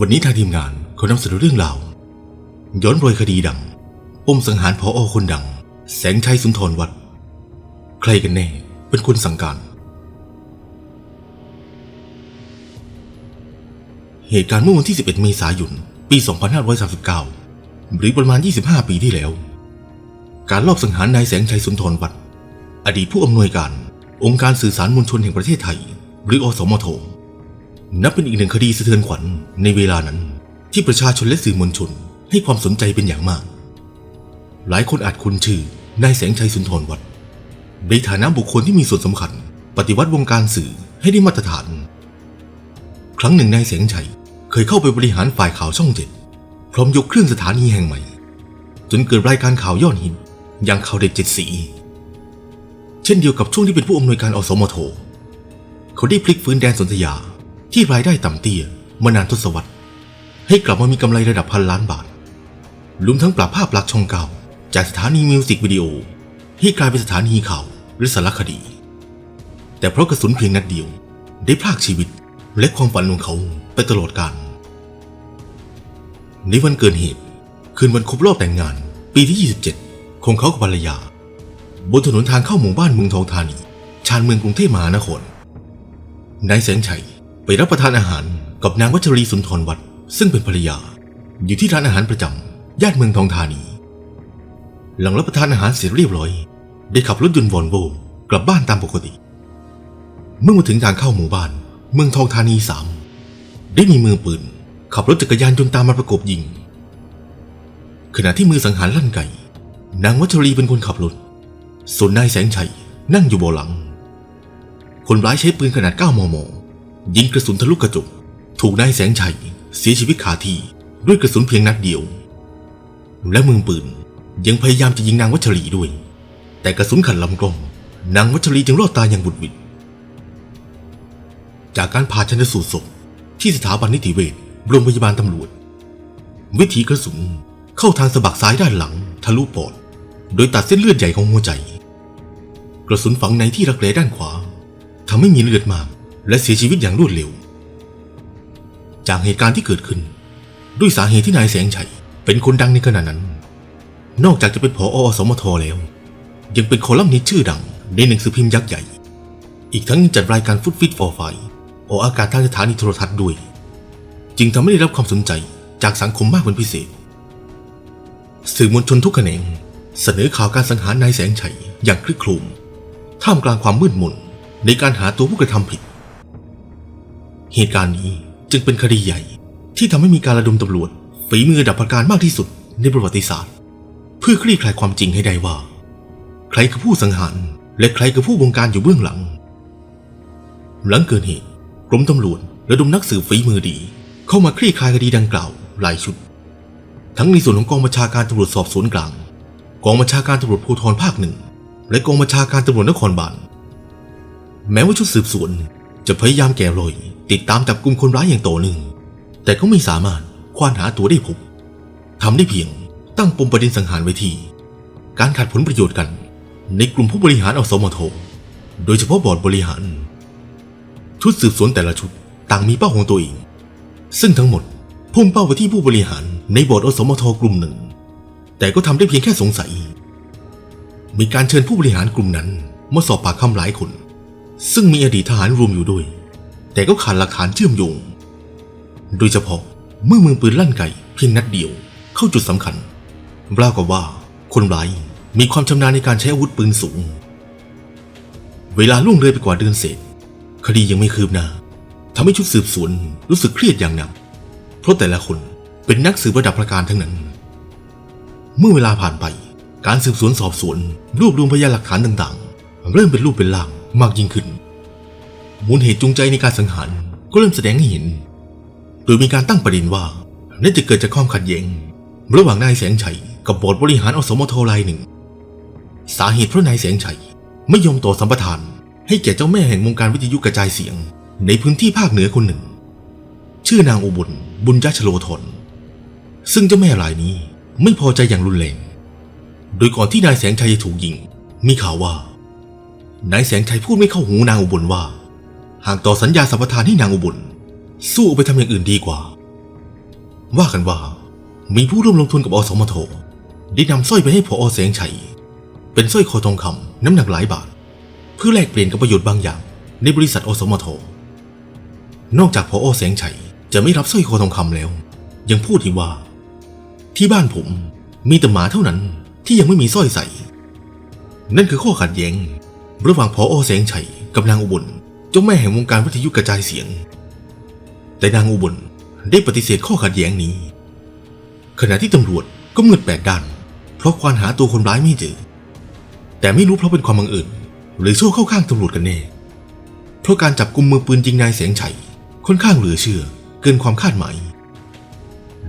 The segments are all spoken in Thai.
วันนี้ทางทีมงานขอนำเสนอเรื่องราวย้อนรอยคดีดังปมสังหารพออคนดัง แสงชัยสุนทรวัดใครกันแน่เป็นคนสั่งการ เหตุการณ์เมื่อวันที่ 11 เมษายน ปี 2539 หรือประมาณ 25 ปีที่แล้ว การลอบสังหารนายแสงชัยสุนทรวัดอดีตผู้อำนวยการองค์การสื่อสารมวลชนแห่งประเทศไทย หรืออสมท นับเป็นอีกหนึ่งคดีสะเทือนขวัญในเวลานั้น ที่ประชาชนและสื่อมวลชนให้ความสนใจเป็นอย่างมาก หลายคนอาจคุ้นชื่อนายแสงชัยสุนทรวัดในฐานะบุคคลที่มีส่วนสำคัญ ปฏิวัติวงการสื่อให้ได้มาตรฐาน ครั้งหนึ่งนายแสงชัยเคยเข้าไปบริหารฝ่ายข่าวช่องเจ็ดพร้อมยกเครื่องสถานีแห่งใหม่ จนเกิดรายการข่าวยอดฮิตอย่างข่าวเด็ดเจ็ดสี เช่นเดียวกับช่วงที่เป็นผู้อำนวยการอสมทเขาได้พลิกฟื้นแดนสนธยา ที่รายได้ต่ำเตี้ยมานานทศวรรษ ให้กลับมามีกำไรระดับพันล้านบาทรวมทั้งปรับภาพลักษณ์ช่องเก่า จากสถานีมิวสิกวิดีโอให้กลายเป็นสถานีข่าวหรือสารคดี แต่เพราะกระสุนเพียงนัดเดียว ได้พรากชีวิตและความฝันของเขาไปตลอดกาลในวันเกิดเหตุคืนวันครบรอบแต่งงาน ปีที่ 27 ของเขากับภรรยา บนถนนทางเข้าหมู่บ้านเมืองทองธานี ชานเมืองกรุงเทพมหานครนายแสงชัย ไปรับประทานอาหารกับนางวัชรีสุนทรวัดซึ่งเป็นภรรยา อยู่ที่ร้านอาหารประจำย่านเมืองทองธานี หลังรับประทานอาหารเสร็จเรียบร้อย ได้ขับรถยนต์วอลโวกลับบ้านตามปกติ เมื่อมาถึงทางเข้าหมู่บ้าน เมืองทองธานีสามได้มีมือปืน ขับรถจักรยานยนต์ตามมาประกบยิง ขณะที่มือสังหารลั่นไก่นางวัชรีเป็นคนขับรถ ส่วนนายแสงชัยนั่งอยู่เบาะหลัง คนร้ายใช้ปืนขนาด 9 มม ยิงกระสุนทะลุกระจก ถูกนายแสงชัย เสียชีวิตคาที่ด้วยกระสุนเพียงนัดเดียว และมือปืนยังพยายามจะยิงนางวัชรีด้วย แต่กระสุนขัดลำกล้อง นางวัชรีจึงรอดตายอย่างบุดวิดจากการผ่าชันสูตรศพที่สถาบันนิติเวชโรงพยาบาลตำรวจ วิถีกระสุนเข้าทางสะบักซ้ายด้านหลัง ทะลุปอด โดยตัดเส้นเลือดใหญ่ของหัวใจ กระสุนฝังในที่รักแร้ด้านขวาทำให้มีเลือดมาก และเสียชีวิตอย่างรวดเร็ว จากเหตุการณ์ที่เกิดขึ้น ด้วยสาเหตุที่นายแสงชัยเป็นคนดังในขณะนั้น นอกจากจะเป็นผออสมทแล้ว ยังเป็นคอลัมนิสต์ชื่อดังในหนังสือพิมพ์ยักษ์ใหญ่ อีกทั้งยังจัดรายการฟุตฟิตฟอร์ไฟออกอากาศทางสถานีโทรทัศน์ด้วย จึงทำให้ได้รับความสนใจจากสังคมมากเป็นพิเศษ สื่อมวลชนทุกแขนงเสนอข่าวการสังหารนายแสงชัยอย่างคลึกคลุมท่ามกลางความมืดมนในการหาตัวผู้กระทำผิด เหตุการณ์นี้จึงเป็นคดีใหญ่ ที่ทำให้มีการระดมตำรวจฝีมือดับประการมากที่สุดในประวัติศาสตร์ เพื่อคลี่คลายความจริงให้ได้ว่า ใครคือผู้สังหารและใครคือผู้บงการอยู่เบื้องหลัง หลังเกิดเหตุกรมตำรวจระดมนักสืบฝีมือดี เข้ามาคลี่คลายคดีดังกล่าวหลายชุด ทั้งในส่วนของกองบัญชาการตำรวจสอบสวนกลาง กองบัญชาการตำรวจภูธรภาคหนึ่งและกองบัญชาการตำรวจนครบาลแม้ว่าชุดสืบสวน จะพยายามแกะรอยติดตามจับกลุ่มคนร้ายอย่างต่อเนื่องแต่ก็ไม่สามารถควานหาตัวได้พบทำได้เพียงตั้งปมประเด็นสังหารไว้ที่การขัดผลประโยชน์กัน ในกลุ่มผู้บริหารอสมทโดยเฉพาะบอร์ดบริหาร ชุดสืบสวนแต่ละชุดต่างมีเป้าของตัวเอง ซึ่งทั้งหมดพุ่งเป้าไปที่ผู้บริหารในบอร์ดอสมทกลุ่มหนึ่ง แต่ก็ทำได้เพียงแค่สงสัย มีการเชิญผู้บริหารกลุ่มนั้นมาสอบปากคำหลายคน ซึ่งมีอดีตทหารรวมอยู่ด้วย แต่ก็ขาดหลักฐานเชื่อมโยง โดยเฉพาะเมื่อมือปืนลั่นไกเพียงนัดเดียวเข้าจุดสำคัญราวกับว่าคนร้ายมีความชำนาญในการใช้อาวุธปืนสูง เวลาล่วงเลยไปกว่าเดือนเศษ คดียังไม่คืบหน้าทำให้ชุดสืบสวนรู้สึกเครียดอย่างหนัก เพราะแต่ละคนเป็นนักสืบระดับประการทั้งนั้น เมื่อเวลาผ่านไป การสืบสวนสอบสวน รวบรวมพยานหลักฐานต่างๆ เริ่มเป็นรูปเป็นร่างมากยิ่งขึ้น มูลเหตุจูงใจในการสังหารก็เริ่มแสดงให้เห็น โดยมีการตั้งประเด็นว่าน่าจะเกิดจากความขัดแย้งระหว่างนายแสงชัยกับบอร์ดบริหารอสมทรายหนึ่ง สาเหตุเพราะนายแสงชัยไม่ยอมต่อสัมปทาน ให้แก่เจ้าแม่แห่งวงการวิทยุกระจายเสียง ในพื้นที่ภาคเหนือคนหนึ่ง ชื่อนางอุบลบุญยชโลธนซึ่งเจ้าแม่รายนี้ไม่พอใจอย่างรุนแรง โดยก่อนที่นายแสงชัยจะถูกยิง มีข่าวว่านายแสงชัยพูดไม่เข้าหูนางอุบลว่า หากต่อสัญญาสัมปทานให้นางอุบล สู้ไปทำอย่างอื่นดีกว่า ว่ากันว่า มีผู้ร่วมลงทุนกับอสมทได้นำสร้อยไปให้พอแสงชัย เป็นสร้อยคอทองคำน้ำหนักหลายบาท เพื่อแลกเปลี่ยนกับประโยชน์บางอย่าง ในบริษัทอสมทนอกจากพอแสงชัยจะไม่รับสร้อยคอทองคำแล้ว ยังพูดอีกว่า ที่บ้านผมมีแต่หมาเท่านั้นที่ยังไม่มีสร้อยใส่ นั่นคือข้อขัดแย้ง ระหว่างพอแสงชัยกับนางอุบล เจ้าแม่แห่งวงการวิทยุกระจายเสียง แต่นางอุบลได้ปฏิเสธข้อขัดแย้งนี้ ขณะที่ตำรวจก็มืดแปดด้าน เพราะควานหาตัวคนร้ายไม่เจอ แต่ไม่รู้เพราะเป็นความบังเอิญหรือโชคเข้าข้างตำรวจกันแน่ เพราะการจับกลุ่มมือปืนยิงนายแสงชัยค่อนข้างเหลือเชื่อเกินความคาดหมาย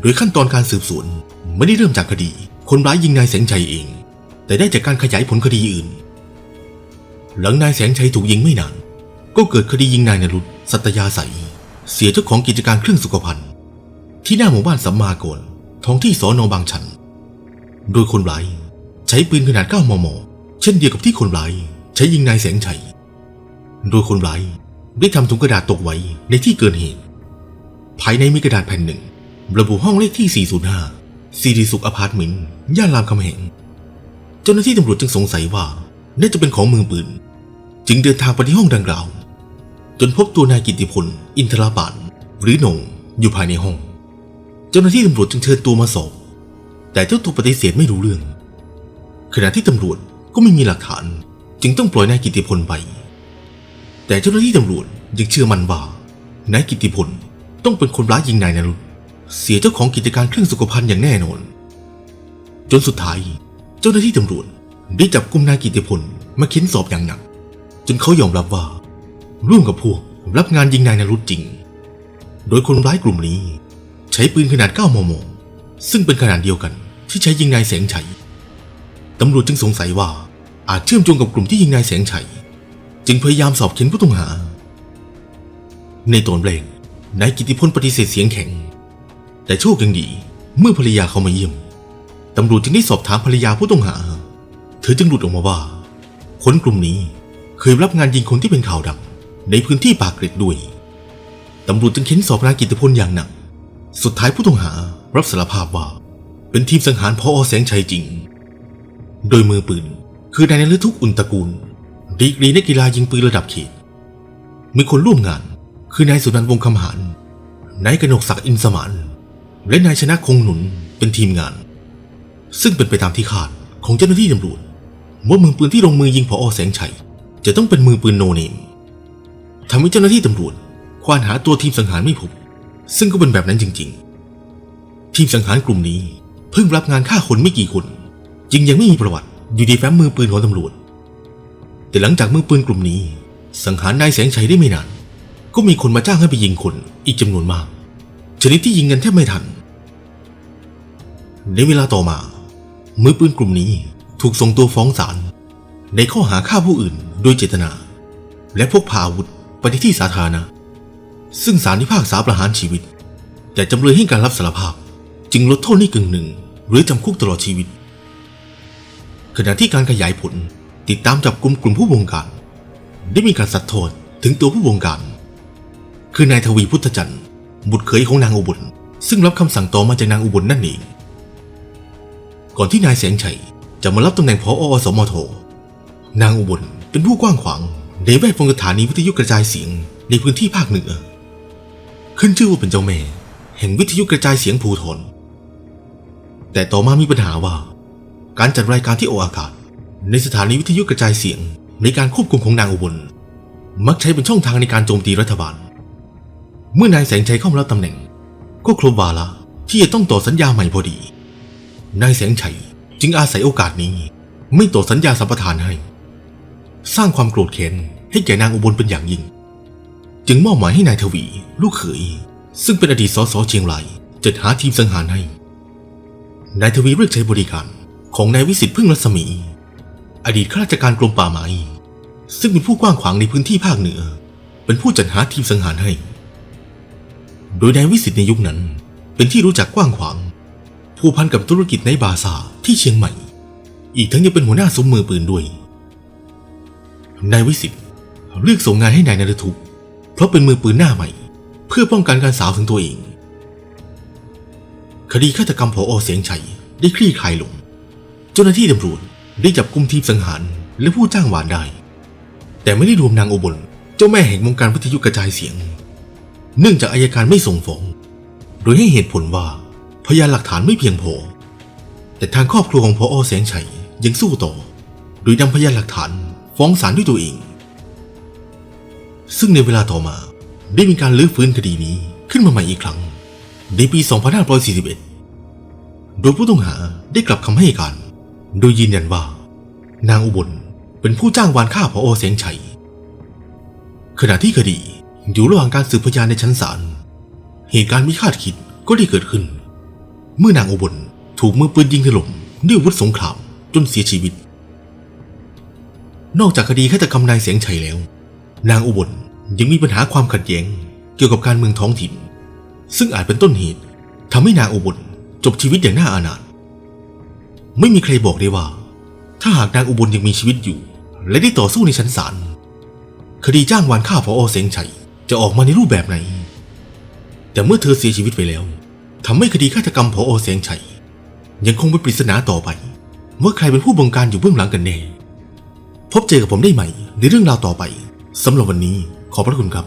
โดยขั้นตอนการสืบสวนไม่ได้เริ่มจากคดี คนร้ายยิงนายแสงชัยเอง แต่ได้จากการขยายผลคดีอื่น หลังนายแสงชัยถูกยิงไม่นาน ก็เกิดคดียิงนายนรุตสัตยาใสเสียเจ้าของกิจการเครื่องสุขภัณฑ์ ที่หน้าหมู่บ้านสัมมาโกนท้องที่สอนอบางชัน โดยคนร้ายใช้ปืนขนาด 9 มม เช่นเดียวกับที่คนร้ายใช้ยิงนายแสงชัย โดยคนร้ายได้ทำถุงกระดาษตกไว้ในที่เกิดเหตุ ภายในมีกระดาษแผ่นหนึ่ง ระบุห้องเลขที่ 405ซีรีสุขอพาร์ตเมนต์ย่านรามคำแหง เจ้าหน้าที่ตำรวจจึงสงสัยว่าน่าจะเป็นของมือปืน จึงเดินทางไปที่ห้องดังกล่าว จนพบตัวนายกิติพล อินทราบานหรือหนงอยู่ภายในห้อง เจ้าหน้าที่ตำรวจจึงเชิญตัวมาสอบ แต่เจ้าตัวปฏิเสธไม่รู้เรื่อง ขณะที่ตำรวจก็ไม่มีหลักฐาน จึงต้องปล่อยนายกิติพลไป แต่เจ้าหน้าที่ตำรวจยังเชื่อมั่นว่านายกิติพลต้องเป็นคนร้ายยิงนายนรุตเสียเจ้าของกิจการเครื่องสุขภัณฑ์อย่างแน่นอน จนสุดท้าย เจ้าหน้าที่ตำรวจได้จับกุมนายกิตติพลมาเค้นสอบอย่างหนัก จนเขายอมรับว่า ร่วมกับพวกรับงานยิงนายนรุตจริง โดยคนร้ายกลุ่มนี้ ใช้ปืนขนาด 9 มม ซึ่งเป็นขนาดเดียวกันที่ใช้ยิงนายแสงชัย ตำรวจจึงสงสัยว่าอาจเชื่อมโยงกับกลุ่มที่ยิงนายแสงชัย จึงพยายามสอบเค้นผู้ต้องหา ในตอนแรกนายกิติพลปฏิเสธเสียงแข็ง แต่โชคยังดีเมื่อภรรยาเขามาเยี่ยม ตำรวจจึงได้สอบถามภรรยาผู้ต้องหา เธอจึงหลุดออกมาว่า คนกลุ่มนี้เคยรับงานยิงคนที่เป็นข่าวดัง ในพื้นที่ปากเกร็ดด้วย ตำรวจจึงเค้นสอบนายกิติพลอย่างหนัก สุดท้ายผู้ต้องหารับสารภาพว่า เป็นทีมสังหารพออแสงชัยจริง โดยมือปืน คือนายนฤทุกอุนตระกูล ดีกรีนักกีฬายิงปืนระดับเขต มีคนร่วมงาน คือนายสุนันท์วงศ์คำหารนายกนกศักดิ์อินสมานและนายชนะคงหนุนเป็นทีมงาน ซึ่งเป็นไปตามที่คาดของเจ้าหน้าที่ตำรวจว่ามือปืนที่ลงมือยิงพออแสงชัย จะต้องเป็นมือปืนโนเนม ทำให้เจ้าหน้าที่ตำรวจควานหาตัวทีมสังหารไม่พบ ซึ่งก็เป็นแบบนั้นจริง ๆ ทีมสังหารกลุ่มนี้เพิ่งรับงานฆ่าคนไม่กี่คน จึงยังไม่มีประวัติอยู่ในแฟ้มมือปืนของตำรวจ แต่หลังจากมือปืนกลุ่มนี้ สังหารนายแสงชัยได้ไม่นาน ก็มีคนมาจ้างให้ไปยิงคนอีกจำนวนมาก ชนิดที่ยิงกันแทบไม่ทัน ในเวลาต่อมา มือปืนกลุ่มนี้ถูกส่งตัวฟ้องศาลในข้อหาฆ่าผู้อื่นโดยเจตนา และพกพาอาวุธ ไปในที่สาธารณะ ซึ่งศาลพิพากษาประหารชีวิต แต่จำเลยให้การรับสารภาพ จึงลดโทษให้กึ่งหนึ่ง หรือจำคุกตลอดชีวิต ขณะที่การขยายผลติดตามจับกลุ่มกลุ่มผู้บงการ ได้มีการสัดโทษถึงตัวผู้บงการ คือนายทวีพุทธจันทร์ บุตรเขยของนางอุบล ซึ่งรับคำสั่งต่อมาจากนางอุบลนั่นเอง ก่อนที่นายแสงชัยจะมารับตำแหน่งพออสมทนางอุบลเป็นผู้กว้างขวาง ในแวดวงสถานีวิทยุกระจายเสียงในพื้นที่ภาคเหนือ ขึ้นชื่อว่าเป็นเจ้าแม่ แห่งวิทยุกระจายเสียงภูทรแต่ต่อมามีปัญหาว่า การจัดรายการที่ออกอากาศ ในสถานีวิทยุกระจายเสียงในการควบคุมของนางอุบล มักใช้เป็นช่องทางในการโจมตีรัฐบาล เมื่อนายแสงชัยเข้ามารับตำแหน่ง ก็ครบวาระที่จะต้องต่อสัญญาใหม่พอดี นายแสงชัยจึงอาศัยโอกาสนี้ ไม่ต่อสัญญาสัมปทานให้ สร้างความโกรธแค้นให้แก่นางอุบลเป็นอย่างยิ่ง จึงมอบหมายให้นายทวี ลูกเขย ซึ่งเป็นอดีตสสเชียงรายจัดหาทีมสังหารให้ นายทวีเลือกใช้บริการของนายวิสิตพึ่งรัศมี อดีตข้าราชการกรมป่าไม้ ซึ่งเป็นผู้กว้างขวางในพื้นที่ภาคเหนือ เป็นผู้จัดหาทีมสังหารให้ โดยนายวิสิตในยุคนั้น เป็นที่รู้จักกว้างขวางผูกพันกับธุรกิจในบาซาที่เชียงใหม่ อีกทั้งยังเป็นหัวหน้าซุ้มมือปืนด้วย นายวิสิตเลือกส่งงานให้นายนรทุกเพราะเป็นมือปืนหน้าใหม่ เพื่อป้องกันการสาวถึงตัวเอง คดีฆาตกรรมผออเสียงชัยได้คลี่คลายลง เจ้าหน้าที่ตำรวจได้จับกุมทีมสังหารและผู้จ้างหวานได้ แต่ไม่ได้รวมนางอุบล เจ้าแม่แห่งวงการวิทยุกระจายเสียง เนื่องจากอายการไม่ส่งฟ้อง โดยให้เหตุผลว่าพยานหลักฐานไม่เพียงพอ แต่ทางครอบครัวของพอแสงชัยยังสู้ต่อ โดยนำพยานหลักฐาน ฟ้องศาลด้วยตัวเอง ซึ่งในเวลาต่อมา ได้มีการลื้อฟื้นคดีนี้ขึ้นมาใหม่อีกครั้ง ในปี 2541 โดยผู้ต้องหาได้กลับคำให้การ โดยยืนยันว่า นางอุบลเป็นผู้จ้างวานฆ่าพอแสงชัย ขณะที่คดีอยู่ระหว่างการสืบพยานในชั้นศาล เหตุการณ์ไม่คาดคิดก็ได้เกิดขึ้น เมื่อนางอุบลถูกมือปืนยิงถล่มด้วยวุธสงครามจนเสียชีวิต นอกจากคดีฆาตกรรมนายเสียงชัยแล้ว นางอุบลยังมีปัญหาความขัดแย้งเกี่ยวกับการเมืองท้องถิ่น ซึ่งอาจเป็นต้นเหตุทำให้นางอุบลจบชีวิตอย่างน่าอาณาจไม่มีใครบอกได้ว่า ถ้าหากนางอุบลยังมีชีวิตอยู่ และได้ต่อสู้ในชั้นศาลคดีจ้างวานฆ่าพอเสียงชัยจะออกมาในรูปแบบไหน แต่เมื่อเธอเสียชีวิตไปแล้วทำให้คดีฆาตกรรมพอเสียงชัยยังคงเป็นปริศนาต่อไปว่าใครเป็นผู้บงการอยู่เบื้องหลังกันแน่ พบเจอกับผมได้ใหม่ในเรื่องราวต่อไปสำหรับวันนี้ขอบพระคุณครับ